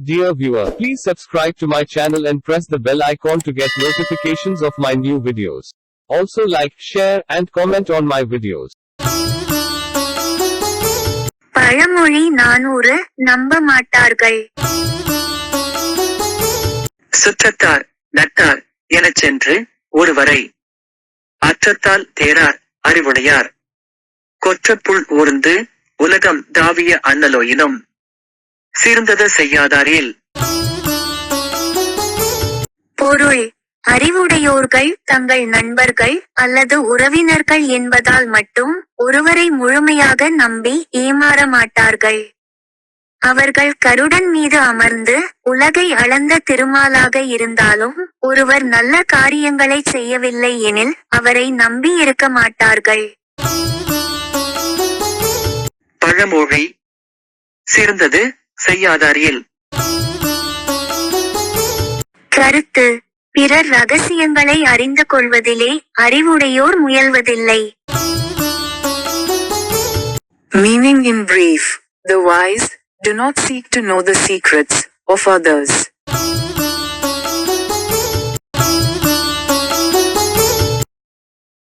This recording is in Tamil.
Dear viewer, please subscribe to my channel and press the bell icon to get notifications of my new videos. Also like, share, and comment on my videos. பழமொழி நானூறு நம்ப மாட்டார்கள் சுற்றத்தார் நட்டார் எனச் சென்று ஒருவரை அற்றத்தால் தேரார் அறிவுடையார் கொற்றப்புள் ஊர்ந்து உலகம் தாவிய அண்ணலோயினும் சீர்ந்தத செய்யாதாரில் பொருள் அறிவுடையோர்கள் தங்கள் நண்பர்கள் அல்லது உறவினர்கள் என்பதால் மட்டும் ஒருவரை முழுமையாக நம்பி ஏமாற மாட்டார்கள். அவர்கள் கருடன் மீது அமர்ந்து உலகை அளந்த திருமாலாக இருந்தாலும் ஒருவர் நல்ல காரியங்களை செய்யவில்லை எனில் அவரை நம்பி இருக்க மாட்டார்கள். பழமொழி சீர்ந்தது செய்யாதாரில் கருத்து பிறர் ரகசியங்களை அறிந்து கொள்வதிலே அறிவுடையோர் முயல்வதில்லை Meaning in brief, the wise do not seek to know the secrets of others.